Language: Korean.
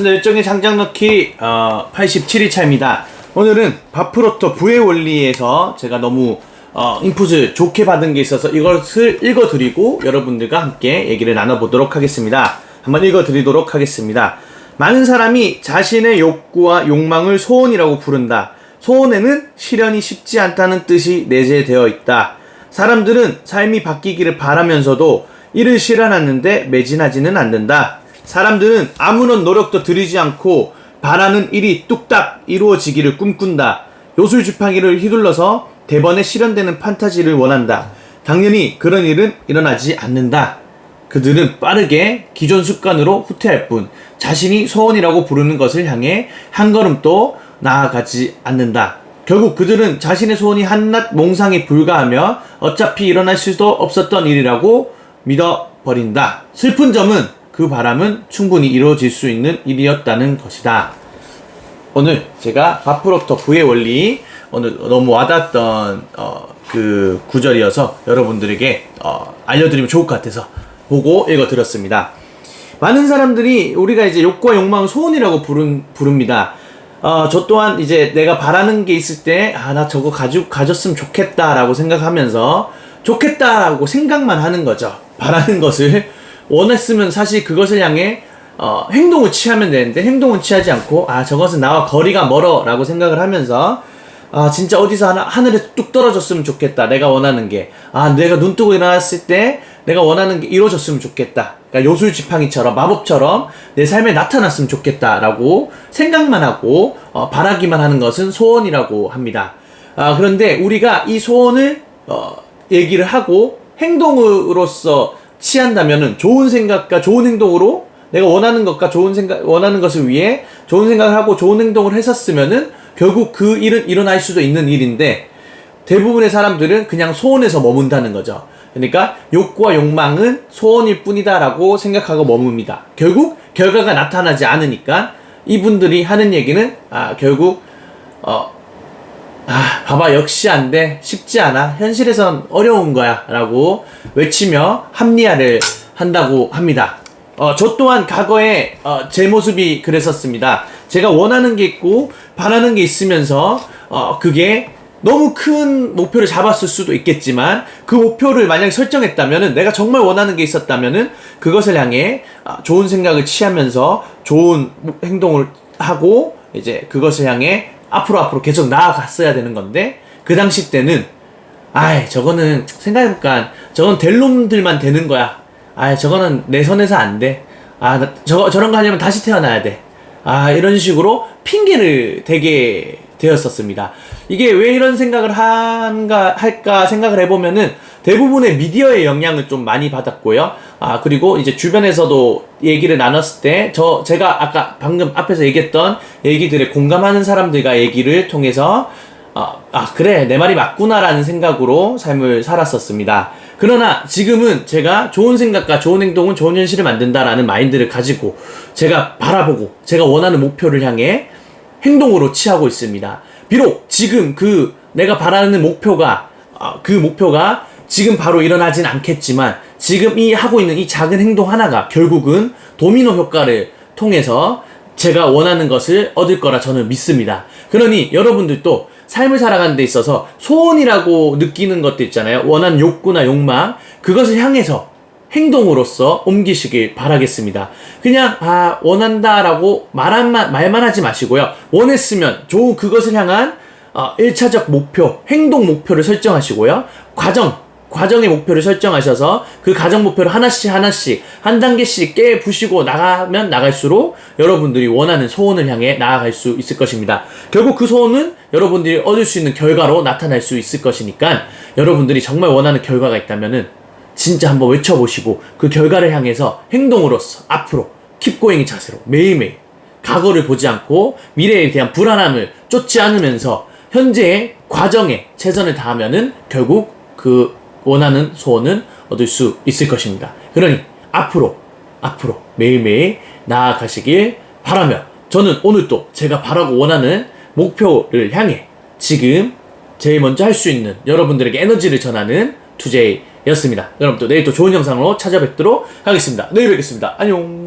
반갑습니다. 열정의 장작 넣기 어, 87일차입니다. 오늘은 바프로토 부의 원리에서 제가 너무 어, 인풋을 좋게 받은 게 있어서 이것을 읽어드리고 여러분들과 함께 얘기를 나눠보도록 하겠습니다. 한번 읽어드리도록 하겠습니다. 많은 사람이 자신의 욕구와 욕망을 소원이라고 부른다. 소원에는 실현이 쉽지 않다는 뜻이 내재되어 있다. 사람들은 삶이 바뀌기를 바라면서도 이를 실현하는데 매진하지는 않는다. 사람들은 아무런 노력도 들이지 않고 바라는 일이 뚝딱 이루어지기를 꿈꾼다. 요술 지팡이를 휘둘러서 대번에 실현되는 판타지를 원한다. 당연히 그런 일은 일어나지 않는다. 그들은 빠르게 기존 습관으로 후퇴할 뿐 자신이 소원이라고 부르는 것을 향해 한 걸음 또 나아가지 않는다. 결국 그들은 자신의 소원이 한낱 몽상에 불과하며 어차피 일어날 수도 없었던 일이라고 믿어버린다. 슬픈 점은 그 바람은 충분히 이루어질 수 있는 일이었다는 것이다. 오늘 제가 바프로터 부의 원리 오늘 너무 와닿았던 어, 그 구절이어서 여러분들에게 어, 알려드리면 좋을 것 같아서 보고 읽어 드렸습니다. 많은 사람들이 우리가 이제 욕과 욕망을 소원이라고 부른, 부릅니다. 어, 저 또한 이제 내가 바라는 게 있을 때, 아, 나 저거 가지고, 가졌으면 좋겠다라고 생각하면서, 좋겠다라고 생각만 하는 거죠. 바라는 것을 원했으면 사실 그것을 향해, 어, 행동을 취하면 되는데, 행동을 취하지 않고, 아, 저것은 나와 거리가 멀어 라고 생각을 하면서, 아, 진짜 어디서 하나, 하늘에 뚝 떨어졌으면 좋겠다. 내가 원하는 게. 아, 내가 눈 뜨고 일어났을 때 내가 원하는 게 이루어졌으면 좋겠다. 그러니까 요술 지팡이처럼, 마법처럼 내 삶에 나타났으면 좋겠다. 라고 생각만 하고, 어, 바라기만 하는 것은 소원이라고 합니다. 아, 그런데 우리가 이 소원을, 어, 얘기를 하고 행동으로서 취한다면은 좋은 생각과 좋은 행동으로 내가 원하는 것과 좋은 생각, 원하는 것을 위해 좋은 생각을 하고 좋은 행동을 했었으면은 결국 그 일은 일어날 수도 있는 일인데 대부분의 사람들은 그냥 소원에서 머문다는 거죠. 그러니까 욕구와 욕망은 소원일 뿐이다라고 생각하고 머뭅니다. 결국 결과가 나타나지 않으니까 이분들이 하는 얘기는 아 결국 어 아, 봐봐, 역시 안 돼. 쉽지 않아. 현실에선 어려운 거야. 라고 외치며 합리화를 한다고 합니다. 어, 저 또한 과거에, 어, 제 모습이 그랬었습니다. 제가 원하는 게 있고, 바라는 게 있으면서, 어, 그게 너무 큰 목표를 잡았을 수도 있겠지만, 그 목표를 만약에 설정했다면은, 내가 정말 원하는 게 있었다면은, 그것을 향해 아, 좋은 생각을 취하면서 좋은 행동을 하고, 이제 그것을 향해 앞으로 앞으로 계속 나아갔어야 되는 건데 그 당시 때는 아이 저거는 생각해보니까 저건 될 놈들만 되는 거야. 아이 저거는 내 선에서 안돼아 저 저런 거 하려면 다시 태어나야 돼아 이런 식으로 핑계를 대게 되었었습니다. 이게 왜 이런 생각을 한가 할까 생각을 해보면은 대부분의 미디어의 영향을 좀 많이 받았고요. 아, 그리고 이제 주변에서도 얘기를 나눴을 때, 저, 제가 아까 방금 앞에서 얘기했던 얘기들에 공감하는 사람들과 얘기를 통해서, 아, 아, 그래, 내 말이 맞구나라는 생각으로 삶을 살았었습니다. 그러나 지금은 제가 좋은 생각과 좋은 행동은 좋은 현실을 만든다라는 마인드를 가지고 제가 바라보고 제가 원하는 목표를 향해 행동으로 취하고 있습니다. 비록 지금 그 내가 바라는 목표가, 아, 그 목표가 지금 바로 일어나진 않겠지만 지금 이 하고 있는 이 작은 행동 하나가 결국은 도미노 효과를 통해서 제가 원하는 것을 얻을 거라 저는 믿습니다. 그러니 여러분들도 삶을 살아가는 데 있어서 소원이라고 느끼는 것도 있잖아요. 원하는 욕구나 욕망 그것을 향해서 행동으로서 옮기시길 바라겠습니다. 그냥 아 원한다라고 말만 말만 하지 마시고요. 원했으면 좋은 그것을 향한 어, 1차적 목표, 행동 목표를 설정하시고요. 과정 과정의 목표를 설정하셔서 그 과정 목표를 하나씩 하나씩 한 단계씩 깨 부시고 나가면 나갈수록 여러분들이 원하는 소원을 향해 나아갈 수 있을 것입니다. 결국 그 소원은 여러분들이 얻을 수 있는 결과로 나타날 수 있을 것이니까 여러분들이 정말 원하는 결과가 있다면은 진짜 한번 외쳐보시고 그 결과를 향해서 행동으로서 앞으로 킵고잉의 자세로 매일매일 과거를 보지 않고 미래에 대한 불안함을 쫓지 않으면서 현재의 과정에 최선을 다하면은 결국 그 원하는 소원은 얻을 수 있을 것입니다. 그러니 앞으로 앞으로 매일매일 나아가시길 바라며 저는 오늘 또 제가 바라고 원하는 목표를 향해 지금 제일 먼저 할 수 있는 여러분들에게 에너지를 전하는 투제이였습니다. 여러분 또 내일 또 좋은 영상으로 찾아뵙도록 하겠습니다. 내일 뵙겠습니다. 안녕.